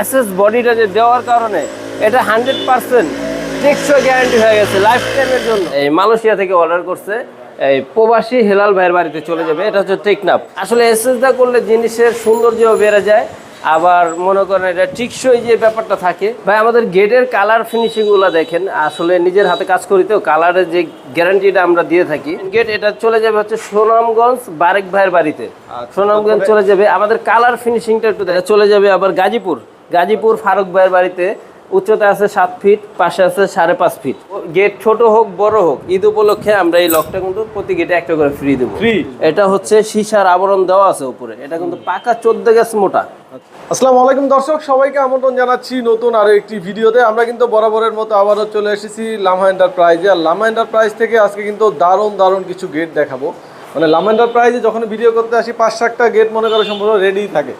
SS বডিটা যে দেওয়ার কারণে এটা হান্ড্রেড পার্সেন্ট টেকসই গ্যারান্টি হয়ে গেছে লাইফ টাইমের জন্য। এই মালয়েশিয়া থেকে অর্ডার করছে এই প্রবাসী হেলাল ভাইয়ের বাড়িতে চলে যাবে এটা হচ্ছে টেকনাপ আসলে এসএসদা করলে জিনিসের সৌন্দর্য বেড়ে যায় আবার মনে করেন এটা টিকসই যে ব্যাপারটা থাকে। ভাই আমাদের গেটের কালার ফিনিশিংগুলো দেখেন আসলে নিজের হাতে কাজ করি তো কালারের যে গ্যারান্টিটা আমরা দিয়ে থাকি গেট এটা চলে যাবে হচ্ছে সুনামগঞ্জ বারেক ভাইয়ের বাড়িতে। সুনামগঞ্জ চলে যাবে আমাদের কালার ফিনিশিংটা একটু দেখা চলে যাবে আবার গাজীপুর। গাজীপুর ফারুক ভাইয়ের বাড়িতে উচ্চতা আছে সাত ফিট পাশে আছে সাড়ে পাঁচ ফিট গেট ছোট হোক বড় হোক ঈদ উপলক্ষে আমরা এই লকটা কিন্তু প্রতি গেটে একটা করে ফ্রি দেবো? এটা হচ্ছে সীসার আবরণ দেওয়া আছে উপরে। এটা কিন্তু পাকা চোদ্দ গ্যাস মোটা। আসসালামু আলাইকুম দর্শক সবাইকে আমন্ত্রণ জানাচ্ছি নতুন আরও একটি ভিডিওতে। আমরা কিন্তু বরাবরের মতো আবারও চলে এসেছি লামা এন্টারপ্রাইজে আর লামা এন্টারপ্রাইজ থেকে আজকে কিন্তু দারুণ দারুণ কিছু গেট দেখাবো। মানে লামা এন্টারপ্রাইজে যখন ভিডিও করতে আসি পাঁচ সাতটা গেট মনে করে সম্পূর্ণ রেডি থাকে।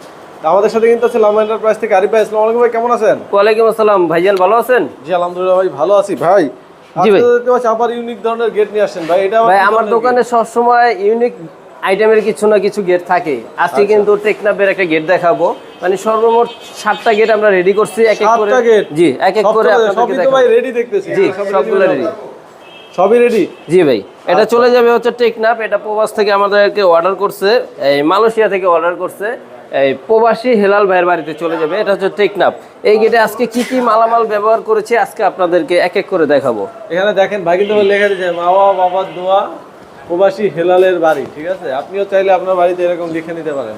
আমাদের সাথে কিন্তু আছে লামা এন্টারপ্রাইজ থেকে আরিফ ভাই আসসালামু আলাইকুম ভাই কেমন আছেন? ওয়ালাইকুম আসসালাম। ভাইজান ভালো আছেন? জি আলহামদুলিল্লাহ ভাই ভালো আছি। ভাই জি ভাই। আবার ইউনিক ধরনের গেট নিয়ে আসছেন ভাই এটা ভাই আমার দোকানে সবসময় ইউনিক আইটেমের কিছু না কিছু গেট থাকে। আজকে আচ্ছা। কিন্তু টেকনাপের একটা গেট দেখাবো। মানে সর্বমোট সাতটা গেট আমরা রেডি করছি এক এক করে? জি এক এক করে আপনাদেরকে দেখাবো। ভাই রেডি দেখতেছি জি সবগুলো রেডি সবই রেডি জি ভাই এটা চলে যাবে হচ্ছে টেকনাপ এটা প্রবাস থেকে আমাদেরকে অর্ডার করছে এই মালয়েশিয়া থেকে অর্ডার করছে। এই প্রবাসী হেলাল ভাইয়ের বাড়িতে চলে যাবে। এটা হচ্ছে টেকনাপ এই গেটে আজকে কি কি মালামাল ব্যবহার করেছে আজকে আপনাদেরকে এক এক করে দেখাবো। এখানে দেখেন কিন্তু লেখা দিয়েছে মাওয়া বাবার দোয়া প্রবাসী হেলালের বাড়ি ঠিক আছে? আপনিও চাইলে আপনার বাড়িতে এরকম লিখে নিতে পারেন।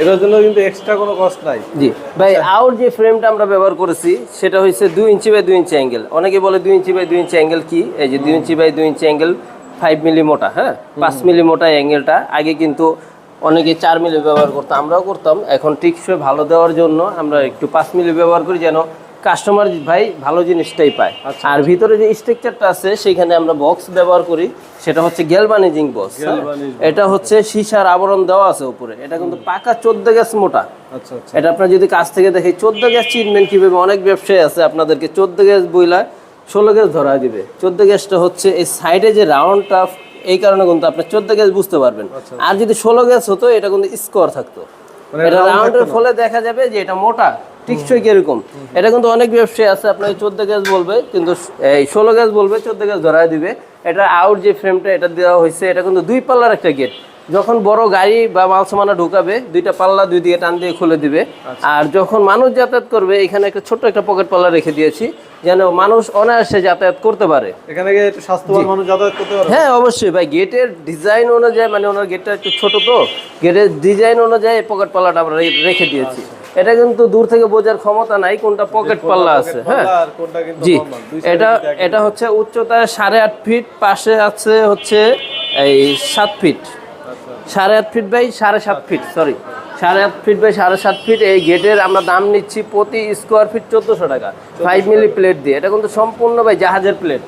এটার জন্য কিন্তু এক্সট্রা কোনো কস্ট নাই। জি। ভাই আউট যে ফ্রেমটা আমরা ব্যবহার করেছি সেটা হচ্ছে দুই ইঞ্চি বাই দুই ইঞ্চি অ্যাঙ্গেল অনেকে বলে দুই ইঞ্চি বাই দুই ইঞ্চি অ্যাঙ্গেল কি? এই যে দুই ইঞ্চি বাই দুই ইঞ্চি অ্যাঙ্গেল ফাইভ মিলি মোটা হ্যাঁ? পাঁচ মিলি মোটা অ্যাঙ্গেলটা আগে কিন্তু অনেকে চার মিলি ব্যবহার করতাম আমরাও করতাম। এখন টিকসই ভালো দেওয়ার জন্য আমরা একটু পাঁচ মিলি ব্যবহার করি যেন কাস্টমার ভাই ভালো জিনিসটাই পায়। আর ভিতরে যে স্ট্রাকচারটা আছে সেখানে আমরা বক্স ব্যবহার করি সেটা হচ্ছে গ্যালভানিজিং বক্স এটা হচ্ছে সীসার আবরণ দেওয়া আছে উপরে। এটা কিন্তু পাকা চোদ্দ গ্যাস মোটা। আচ্ছা আচ্ছা। এটা আপনার যদি কাছ থেকে দেখে চোদ্দ গ্যাস চিনবেন কীভাবে অনেক ব্যবসায়ী আছে আপনাদেরকে চোদ্দ গ্যাস বইলা ষোলো গ্যাস ধরা দিবে। চোদ্দ গ্যাসটা হচ্ছে এই সাইডে যে রাউন্ডটা এই কারণে কিন্তু আপনি চোদ্দ গ্যাস বুঝতে পারবেন। আর যদি ষোলো গ্যাস হতো এটা কিন্তু স্কোয়ার থাকতো। এটা রাউন্ডের ফলে দেখা যাবে যে এটা মোটা টিকসই কীরকম। এটা কিন্তু অনেক ব্যবসায়ী আছে আপনাকে চোদ্দ গ্যাস বলবে কিন্তু এই ষোলো গ্যাস বলবে চোদ্দ গ্যাস ধরায় দিবে। এটা আউট যে ফ্রেমটা এটা দেওয়া হয়েছে এটা কিন্তু দুই পাল্লার একটা গেট যখন বড় গাড়ি বা মাল সামানা ঢুকাবে দুইটা পাল্লা দুই দিকে টান দিয়ে খুলে দিবে। আর যখন মানুষ যাতায়াত করবে এখানে একটা ছোট্ট একটা পকেট পাল্লা রেখে দিয়েছি যেন মানুষ অনায়াসে যাতায়াত করতে পারে। এখানে স্বাস্থ্যবান মানুষ যাতায়াত করতে পারবে? হ্যাঁ অবশ্যই ভাই গেটের ডিজাইন অনুযায়ী মানে ওনার গেটটা একটু ছোট তো গেটের ডিজাইন অনুযায়ী পকেট পাল্লাটা আমরা রেখে দিয়েছি। এটা কিন্তু দূর থেকে বোঝার ক্ষমতা নাই কোনটা পকেট পাল্লা আছে হ্যাঁ। জি এটা এটা হচ্ছে উচ্চতায় সাড়ে আট ফিট পাশে আছে হচ্ছে এই সাত ফিট আচ্ছা সাড়ে আট ফিট বাই সাড়ে সাত ফিট সরি সাড়ে আট ফিট বাই সাড়ে সাত ফিট এই গেটের আমরা দাম নিচ্ছি প্রতি স্কোয়ার ফিট চোদ্দোশো টাকা। ফাইভ মিলি প্লেট দিয়ে। এটা কিন্তু সম্পূর্ণ ভাই জাহাজের প্লেট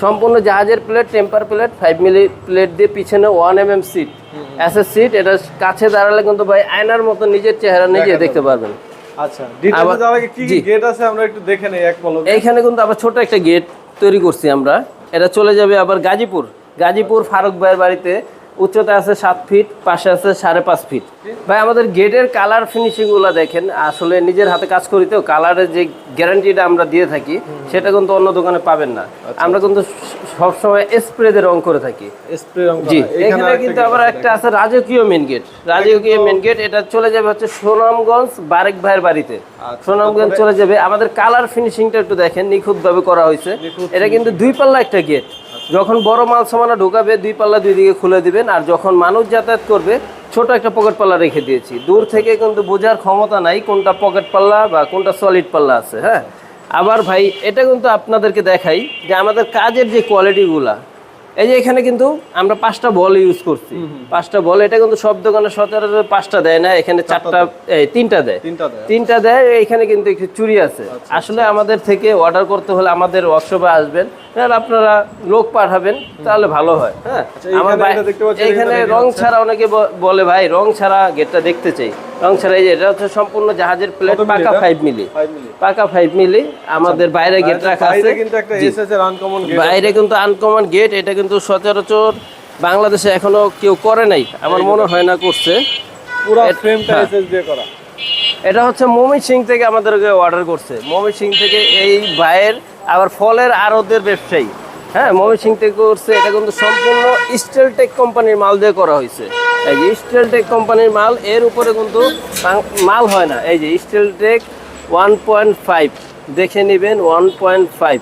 সম্পূর্ণ জাহাজের plate temper plate five milli plate দিয়ে পিছনে ওয়ান এম এম সিট অ্যাসেস সিট এটা কাছে দাঁড়ালে কিন্তু ভাই আয়নার মতো নিজের চেহারা নিজে দেখতে পারবেন। আচ্ছা ডিটেইলসে আবার- যাওয়ার আগে কি কি গেট আছে আমরা একটু দেখে নেই এক পলকে। এইখানে কিন্তু আবার ছোট একটা গেট তৈরি করছি আমরা। এটা চলে যাবে আবার গাজীপুর। গাজীপুর ফারুক ভাইয়ের বাড়িতে। উচ্চতা আছে সাত ফিট পাশে আছে সাড়ে পাঁচ ফিট ভাই আমাদের গেটের কালার ফিনিশিংগুলো দেখেন আসলে নিজের হাতে কাজ করি তো কালারের যে গ্যারান্টিটা আমরা দিয়ে থাকি সেটা কিন্তু অন্য দোকানে পাবেন না। আমরা কিন্তু সবসময় স্প্রে দিয়ে রং করে থাকি। স্প্রে রং জি এখানে কিন্তু আবার একটা আছে রাজকীয় মেন গেট রাজকীয় মেন গেট এটা চলে যাবে হচ্ছে সুনামগঞ্জ বারেক ভাইয়ের বাড়িতে। আচ্ছা, সুনামগঞ্জ চলে যাবে। আমাদের কালার ফিনিশিংটা একটু দেখেন নিখুঁত ভাবে করা হয়েছে। এটা কিন্তু দুই পাল্লা একটা গেট যখন বড় মাল সামানা ঢোকাবে, দুই পাল্লা দুই দিকে খুলে দিবেন, আর যখন মানুষ যাতায়াত করবে, ছোট একটা পকেট পাল্লা রেখে দিয়েছি। দূর থেকে কিন্তু বোঝার ক্ষমতা নাই কোনটা পকেট পাল্লা বা কোনটা সলিড পাল্লা আছে হ্যাঁ? আবার ভাই, এটা কিন্তু আপনাদেরকে দেখাই যে আমাদের কাজের যে কোয়ালিটিগুলা এই যে এখানে কিন্তু আমরা পাঁচটা বল ইউজ করছি। পাঁচটা বল এটা কিন্তু সব দোকানে সচরাচর পাঁচটা দেয় না এখানে চারটা এই তিনটা দেয়। তিনটা দেয় এখানে কিন্তু একটু চুরি আছে। আসলে আমাদের থেকে অর্ডার করতে হলে আমাদের ওয়ার্কশপে আসবেন তাহলে আপনারা লোক পাঠাবেন তাহলে ভালো হয় হ্যাঁ। আচ্ছা, আমার এখানে রং ছাড়া অনেকে বলে ভাই রং ছাড়া গেটটা দেখতে চাই। এই এটা হচ্ছে সম্পূর্ণ জাহাজের প্লেট পাকা ফাইভ মিলি। পাকা ফাইভ মিলি। আমাদের বাইরে গেট রাখা আছে। বাইরে কিন্তু আনকমন গেট এটা কিন্তু সচরাচর বাংলাদেশে এখনও কেউ করে নাই। আমার মনে হয় না করছে। পুরো ফ্রেমটা হ্যাঁ। এসএস দিয়ে করা। এটা হচ্ছে মমি সিং থেকে আমাদেরকে অর্ডার করছে। মমি সিং থেকে এই ভাইয়ের আবার ফলের আড়তের ব্যবসায়ী। হ্যাঁ মমি সিং থেকে করছে। এটা কিন্তু সম্পূর্ণ স্টেলটেক কোম্পানির মাল দিয়ে করা হয়েছে। এই যে স্টেলটেক কোম্পানির মাল এর উপরে কিন্তু মাল হয় না। এই যে স্টেলটেক ওয়ান পয়েন্ট ফাইভ দেখে নেবেন ওয়ান পয়েন্ট ফাইভ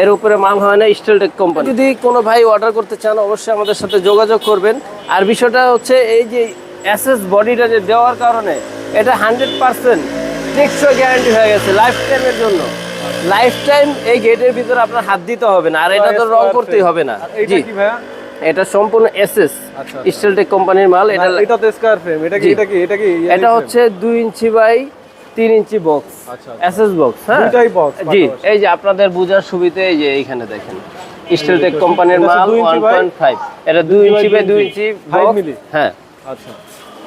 এর উপরে মাল হয় না স্টেলটেক কোম্পানি যদি কোনো ভাই অর্ডার করতে চান অবশ্যই আমাদের সাথে যোগাযোগ করবেন। আর বিষয়টা হচ্ছে এই যে অ্যাসেস বডিটা যে দেওয়ার কারণে এটা হান্ড্রেড পার্সেন্ট টেকসই গ্যারান্টি হয়ে গেছে লাইফ টাইমের জন্য। লাইফ টাইম এই গেটের ভিতরে আপনার হাত দিতে হবে না আর এটা তো রং করতেই হবে না। জি। এটা সম্পূর্ণ এসএস আচ্ছা, স্টেলটেক কোম্পানির মাল এটা এটা তো স্কয়ার ফ্রেম এটা কি এটা কি এটা কি এটা হচ্ছে দুই ইঞ্চি বাই তিন ইঞ্চি বক্স আচ্ছা, এসএস বক্স হ্যাঁ? দুইটাই box জি এই যে আপনাদের বোঝার সুবিধা এই যে এইখানে দেখেন স্টিলটেক কোম্পানির মাল দুই inch one by- point five এটা দুই ইঞ্চি বাই দুই ইঞ্চি Five box। milli? হ্যাঁ। আচ্ছা।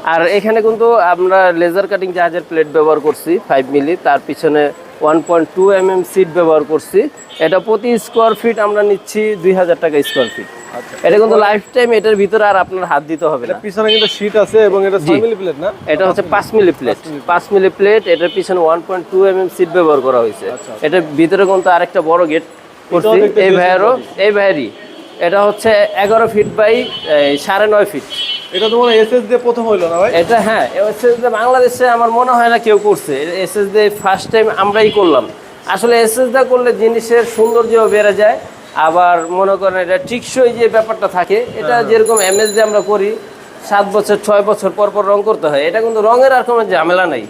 আর এখানে কিন্তু আমরা লেজার কাটিং জাহাজের প্লেট ব্যবহার করছি ফাইভ মিলি তার পিছনে one point two M M sheet ব্যবহার করছি। এটা প্রতি স্কোয়ার ফিট আমরা নিচ্ছি দুই হাজার টাকা স্কোয়ার ফিট আচ্ছা। এটা কিন্তু লাইফ টাইম এটার ভিতরে আর আপনার হাত দিতে হবে না। পিছনে কিন্তু সিট আছে এবং এটা জি। 6 মিলি প্লেট না? এটা হচ্ছে পাঁচ মিলি প্লেট পাঁচ মিলি প্লেট এটার পিছনে one point two M M sheet ব্যবহার করা হয়েছে। আচ্ছা। এটার ভিতরে কিন্তু আরেকটা বড় গেট করছি। এই ভাইয়েরও এই ভাইয়েরই। এটা হচ্ছে এগারো ফিট বাই সাড়ে নয় ফিট এটা তো মনে এসএস দিয়ে প্রথম হইল না ভাই? এটা হ্যাঁ এসএস দিয়ে বাংলাদেশে আমার মনে হয় না কেউ করছে। এসএস দিয়ে ফার্স্ট টাইম আমরাই করলাম। আসলে এসএস দিয়ে করলে জিনিসের সৌন্দর্য বেড়ে যায় আবার মনে করেন এটা টিকসই যে ব্যাপারটা থাকে এটা যেরকম এমএস দিয়ে আমরা করি সাত বছর ছয় বছর পর পর রং করতে হয়। এটা কিন্তু রঙের আর কোনো ঝামেলা নাই।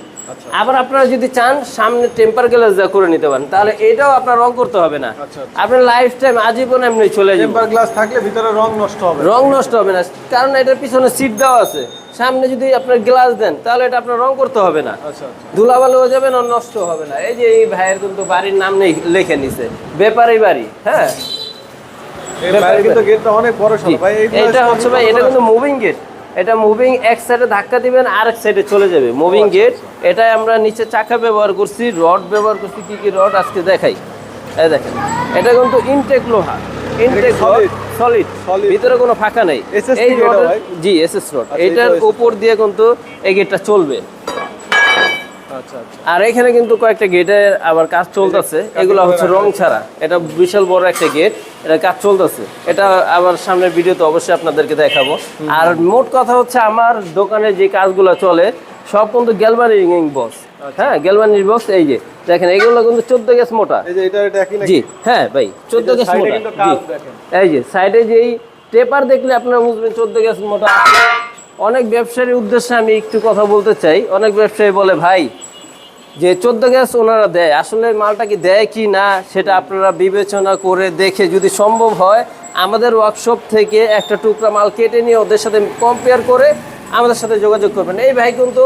আবার আপনারা যদি চান সামনে টেম্পার গ্লাস দিয়ে করে নিতে পারেন তাহলে এটাও আপনার রং করতে হবে না। আচ্ছা, আপনার লাইফ টাইম আজীবন এমনি চলে যাবে। টেম্পার গ্লাস থাকলে ভিতরে রং নষ্ট হবে রং নষ্ট হবে না কারণ এটার পিছনে সিট দেওয়া আছে। সামনে যদি আপনার গ্লাস দেন তাহলে এটা আপনার রং করতে হবে না। আচ্ছা আচ্ছা। হয়ে যাবে না নষ্ট হবে না। এই যে এই ভাইয়ের কিন্তু বাড়ির নাম নেই লেখে নিছে। ব্যাপারী বাড়ি হ্যাঁ? এটা হচ্ছে ভাই এটা কিন্তু মুভিং গেট এটা মুভিং এক সাইডে ধাক্কা দিবেন আর এক সাইডে চলে যাবে। মুভিং গেট এটা আমরা নিচে চাকা ব্যবহার করছি রড ব্যবহার করছি কি কি রড আজকে দেখাই। এই দেখেন এটা কিন্তু ইনটেক লোহা। ইনটেক? সলিড? ভিতরে কোনো ফাঁকা নেই। জি এই এস জি এসএস রড আচ্ছা, এটার উপর দিয়ে কিন্তু এই গেটটা চলবে। আচ্ছা আচ্ছা আর এখানে কিন্তু কয়েকটা গেটের আবার কাজ চলতেছে। এগুলো হচ্ছে রং ছাড়া। এটা বিশাল বড় একটা গেট এটা কাজ চলতেছে। এটা আবার সামনের ভিডিওতে অবশ্যই আপনাদেরকে দেখাবো। আর মোট কথা হচ্ছে আমার দোকানে যে কাজগুলো চলে সব কিন্তু গ্যালভানিং বক্স হ্যাঁ গ্যালভানিং বক্স এই যে দেখেন এগুলো কিন্তু চোদ্দ গ্যাস মোটা। জি হ্যাঁ ভাই চোদ্দ গ্যাস মোটা। এই যে সাইডে যেই টেপার দেখলে আপনারা বুঝবেন চোদ্দ গ্যাস মোটা। অনেক ব্যবসায়ীর উদ্দেশ্যে আমি একটু কথা বলতে চাই। অনেক ব্যবসায়ী বলে ভাই যে চোদ্দ গ্যাস ওনারা দেয়, আসলে মালটা কি দেয় কি না, সেটা আপনারা বিবেচনা করে দেখে যদি সম্ভব হয়, আমাদের ওয়ার্কশপ থেকে একটা টুকরা মাল কেটে নিয়ে ওদের সাথে কম্পেয়ার করে আমাদের সাথে যোগাযোগ করবেন। এই ভাই কিন্তু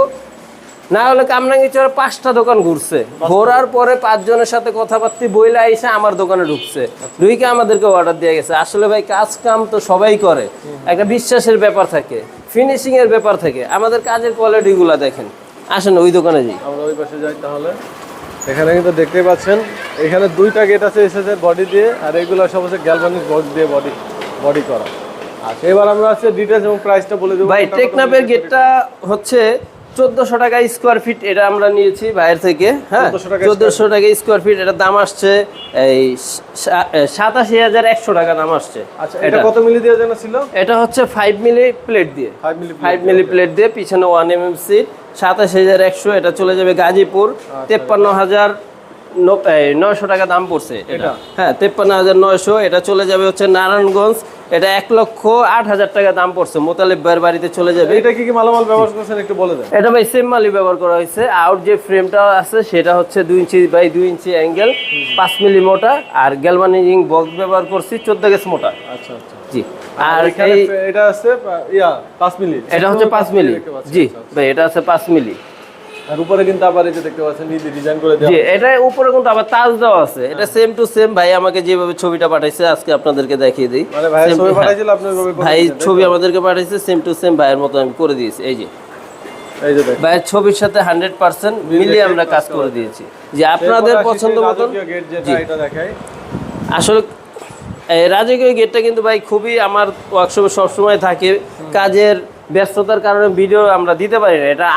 না হলে কামরাঙ্গি চড়ে পাঁচটা দোকান ঘুরছে। ঘোরার পরে পাঁচজনের সাথে কথাবার্তি বইলে এসে আমার দোকানে ঢুকছে। ঢুকে আমাদেরকে অর্ডার দিয়ে গেছে। আসলে ভাই কাজ কাম তো সবাই করে। একটা বিশ্বাসের ব্যাপার থাকে ফিনিশিং এর ব্যাপার থাকে। আমাদের কাজের কোয়ালিটিগুলো দেখেন। আসেন ওই দোকানে যাই। আমরা ওই পাশে যাই তাহলে। এখানে কিন্তু দেখতে পাচ্ছেন এখানে দুইটা গেট আছে এসএস এর বডি দিয়ে আর এগুলো সব হচ্ছে গ্যালভানিক বক্স দিয়ে বডি বডি করা। আচ্ছা এবার আমরা আছে ডিটেলস এবং প্রাইসটা বলে দেবো। ভাই টেকনাপের গেটটা হচ্ছে চোদ্দশো টাকা স্কোয়ার ফিট এটা আমরা নিয়েছি বাইরে থেকে হ্যাঁ? চোদ্দশো টাকা স্কোয়ার ফিট এটার দাম আসছে এই সাতাশি হাজার একশো টাকা দাম আসছে আচ্ছা এটা কত মিলি দিয়ে জানা ছিল? এটা হচ্ছে ফাইভ মিলি প্লেট দিয়ে। 5 মিলি ফাইভ মিলি প্লেট দিয়ে। পিছনে ওয়ান এম এম সিট সাতাশ হাজার একশো এটা চলে যাবে গাজীপুর। আচ্ছা, তেপ্পান্ন হাজার নয়শো টাকা দাম পড়ছে এটা? হ্যাঁ তেপ্পান্ন হাজার নয়শো এটা চলে যাবে হচ্ছে নারায়ণগঞ্জ। এটা এক লক্ষ আট হাজার টাকা দাম পড়ছে মোতালেব ভাইয়ের বাড়িতে চলে যাবে। এটা কি কি মালামাল ব্যবহার করছেন একটু বলে দেন। এটা ভাই সেম মালি ব্যবহার করা হয়েছে। আউট যে ফ্রেমটা আছে সেটা হচ্ছে দুই ইঞ্চি বাই দুই ইঞ্চি অ্যাঙ্গেল পাঁচ মিলি মোটা। আর গ্যালভানাইজিং বক্স ব্যবহার করছি চোদ্দ গেস মোটা। আচ্ছা আচ্ছা। জি। আর এটা আছে ইয়া 5 মিলি। এটা হচ্ছে পাঁচ মিলি। জি আচ্ছা, আচ্ছা। ভাই এটা আছে পাঁচ মিলি। আর উপরে কিন্তু আবার এই যে দেখতে পাচ্ছেন ডিজাইন করে দেওয়া জি এটা উপরে কিন্তু আবার তাজ দেওয়া আছে। এটা সেম টু সেম ভাই আমাকে যেভাবে ছবিটা পাঠাইছে আজকে আপনাদেরকে দেখিয়ে দিই। মানে ভাই ছবি হ্যাঁ। পাঠাইছিল আপনি ওইভাবে ভাই ছবি আমাদেরকে পাঠাইছে সেম টু সেম ভাইয়ের মতো আমি করে দিয়েছি এই যে। ভাইয়ের ছবির সাথে হান্ড্রেড পার্সেন্ট মিলিয়ে আমরা কাজ করে দিয়েছি। যে আপনাদের পছন্দ মতন আসলে রাজকীয় গেটটা কিন্তু ভাই খুবই আমার ওয়ার্কশপে সবসময় থাকে। কাজের ব্যস্ততার কারণে ভিডিও আমরা দিতে পারি না। এটা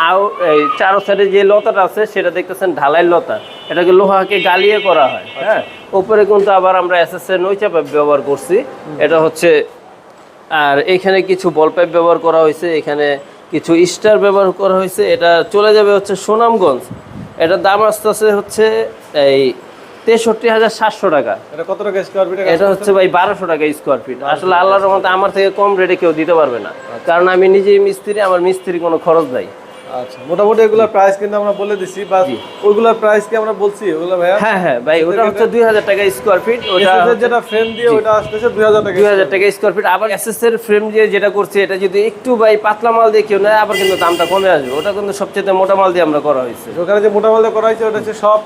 এই চারো সাইডে যে লতাটা আছে সেটা দেখতেছেন ঢালাই লতা। এটাকে লোহাকে গালিয়ে করা হয় হ্যাঁ? উপরে কিন্তু আবার আমরা এস এস এর নৈচা পাইপ ব্যবহার করছি। এটা হচ্ছে আর এখানে কিছু বল পাইপ ব্যবহার করা হয়েছে এখানে কিছু স্টার ব্যবহার করা হয়েছে। এটা চলে যাবে হচ্ছে সুনামগঞ্জ। এটার দাম আসতেছে হচ্ছে এই তেষট্টি হাজার সাতশো টাকা। এটা কত টাকা স্কোয়ার ফিট এটা হচ্ছে ভাই বারোশো টাকা স্কোয়ার ফিট আসলে আল্লাহর রহমতে আমার থেকে কম রেটে কেউ দিতে পারবে না। কারণ আমি নিজেই মিস্ত্রি আমার মিস্ত্রি কোনো খরচ নাই। আচ্ছা মোটামুটি এগুলোর প্রাইস কিন্তু আমরা বলে দিছি বা ওইগুলোর প্রাইস কি আমরা বলছি ওগুলো ভাইয়া? হ্যাঁ হ্যাঁ ভাই ওটা হচ্ছে দুই হাজার টাকা স্কোয়ার ফিট ওটা যেটা ফ্রেম দিয়ে ওটা আসতেছে দুই হাজার টাকা দুই হাজার টাকা স্কোয়ার ফিট আবার এসএস এর ফ্রেম দিয়ে যেটা করছি এটা যদি একটু ভাই পাতলা মাল দিয়ে কেউ নেয় আবার কিন্তু দামটা কমে আসবে। ওটা কিন্তু সবচেয়ে মোটা মাল দিয়ে আমরা করা হয়েছে। ওখানে যে মোটা মালটা করা হয়েছে ওটা হচ্ছে সব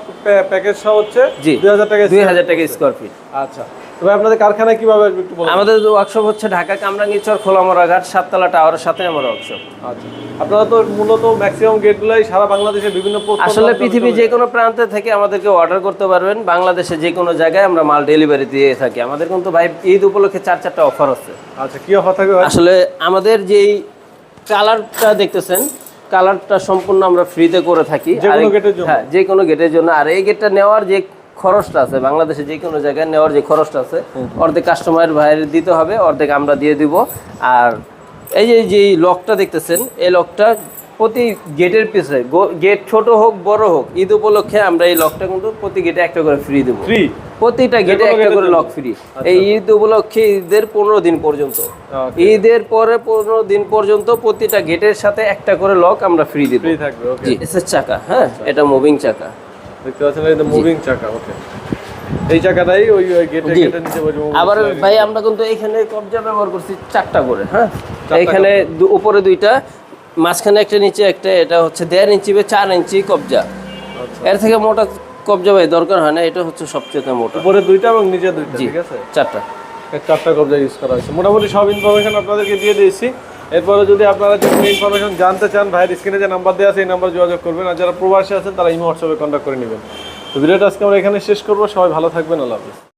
প্যাকেজ সহ হচ্ছে জি দুই হাজার টাকা দুই হাজার টাকা স্কোয়ার ফিট আচ্ছা। তবে আপনাদের কারখানায় কীভাবে আসবে একটু বলুন। আমাদের ওয়ার্কশপ হচ্ছে ঢাকা কামরাঙ্গিচর খোলামরা ঘাট সাততলা টাওয়ারের সাথে আমার ওয়ার্কশপ আচ্ছা। আপনারা তো মূলত ম্যাক্সিমাম গেটগুলাই সারা বাংলাদেশের বিভিন্ন আসলে পৃথিবীর যে কোনো প্রান্তে থেকে আমাদেরকে অর্ডার করতে পারবেন বাংলাদেশে যে কোনো জায়গায় আমরা মাল ডেলিভারি দিয়ে থাকি। আমাদের কিন্তু ভাই ঈদ উপলক্ষে চার চারটা অফার আছে। আচ্ছা কি অফার থাকবে আসলে আমাদের যেই কালারটা দেখতেছেন কালারটা সম্পূর্ণ আমরা ফ্রিতে করে থাকি? হ্যাঁ যে কোনো গেটের জন্য। আর এই গেটটা নেওয়ার যে খরচটা আছে বাংলাদেশে যে কোনো জায়গায় নেওয়ার যে খরচটা আছে অর্ধেক কাস্টমার ভাইয়ের দিতে হবে অর্ধেক আমরা দিয়ে দিব। আর এই যে যে লকটা দেখতেছেন এই লকটা প্রতি গেটের পিছনে গেট ছোট হোক বড় হোক ঈদ উপলক্ষে আমরা এই লকটা কিন্তু প্রতি গেটে একটা করে ফ্রি দেবো। ফ্রি প্রতিটা গেটে একটা করে লক ফ্রি এই ঈদ উপলক্ষে ঈদের পনেরো দিন পর্যন্ত। ঈদের পরে পনেরো দিন পর্যন্ত প্রতিটা গেটের সাথে একটা করে লক আমরা ফ্রি দিব। ফ্রি থাকবে ওকে জি। এসএস চাকা হ্যাঁ? এটা মুভিং চাকা। দেখতে পাচ্ছেন এই মুভিং চাকা ওকে এই চাকাটাই ওই গেটে আবার ভাই আমরা কিন্তু এখানে কবজা ব্যবহার করছি চারটা করে হ্যাঁ? এখানে উপরে দুইটা মাঝখানে একটা নিচে একটা এটা হচ্ছে দেড় ইঞ্চি বা চার ইঞ্চি কবজা। আচ্ছা। এর থেকে মোটা কবজা ভাই দরকার হয় না এটা হচ্ছে সবচেয়ে মোটা। উপরে দুইটা এবং নিচে দুইটা ঠিক আছে? চারটা। চারটা কবজা ইউজ করা হয়েছে। মোটামুটি সব ইনফরমেশন আপনাদেরকে দিয়ে দিয়েছি। এরপরে যদি আপনারা যে ইনফরমেশন জানতে চান, ভাইয়ের স্ক্রিনে যে নাম্বার দেওয়া আছে, এই নাম্বার যোগাযোগ করবেন। আর যারা প্রবাসী আছেন, তারা ইমো হোয়াটসঅ্যাপে কন্ট্যাক্ট করে নেবেন। তো ভিডিওটা আজকে আমরা এখানে শেষ করব। সবাই ভালো থাকবেন। আল্লাহ হাফিজ।